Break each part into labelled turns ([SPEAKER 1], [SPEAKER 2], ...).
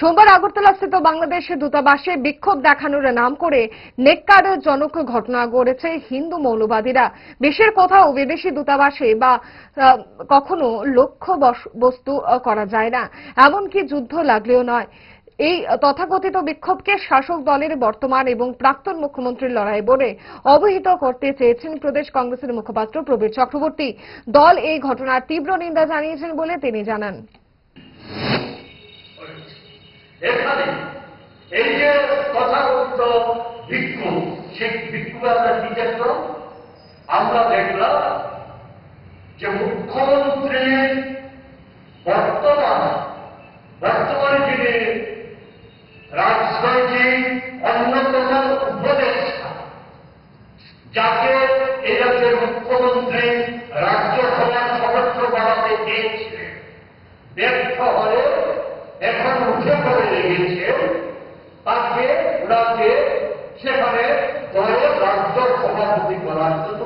[SPEAKER 1] সোমবার আগরতলাস্থিত বাংলাদেশের দূতাবাসে বিক্ষোভ দেখানোর নাম করে নেককারজনক ঘটনা গড়েছে হিন্দু মৌলবাদীরা। দেশের কোথাও বিদেশি দূতাবাসে বা কখনো লক্ষ্য বস- বস্তু করা যায় না। এমনকি যুদ্ধ লাগলেও নয়। এই তথাকথিত বিক্ষোভকে শাসক দলের বর্তমান এবং প্রাক্তন মুখ্যমন্ত্রীর লড়াই বলে অবহিত করতে চেয়েছেন প্রদেশ কংগ্রেসের মুখপাত্র প্রবীর চক্রবর্তী। দল এই ঘটনার তীব্র নিন্দা জানিয়েছেন বলে তিনি জানান
[SPEAKER 2] এখানে এই যে তথাকথিত ভিক্ষু, সেই ভিক্ষু আমরা কি দেখলাম আমরা দেখলাম যে মুখ্যমন্ত্রীর বর্তমান, বর্তমানে যিনি রাজনৈতিক অন্যতম উপদেষ্টা, যাকে এই রাজ্যের মুখ্যমন্ত্রী রাজ্যসভার সদস্য বানাতে চেয়েছিলেন ব্যর্থ হয়ে এখন উঠে পড়ে লেগেছে তাকে ওনাকে সেখানে দলের রাজ্য সভাপতি করার জন্য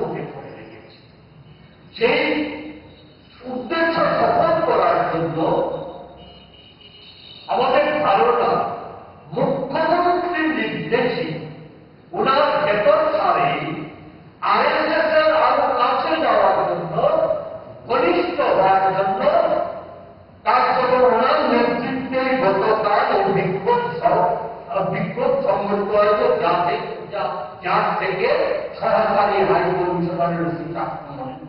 [SPEAKER 2] বিক্ষোভ সংগঠিত হয়েছে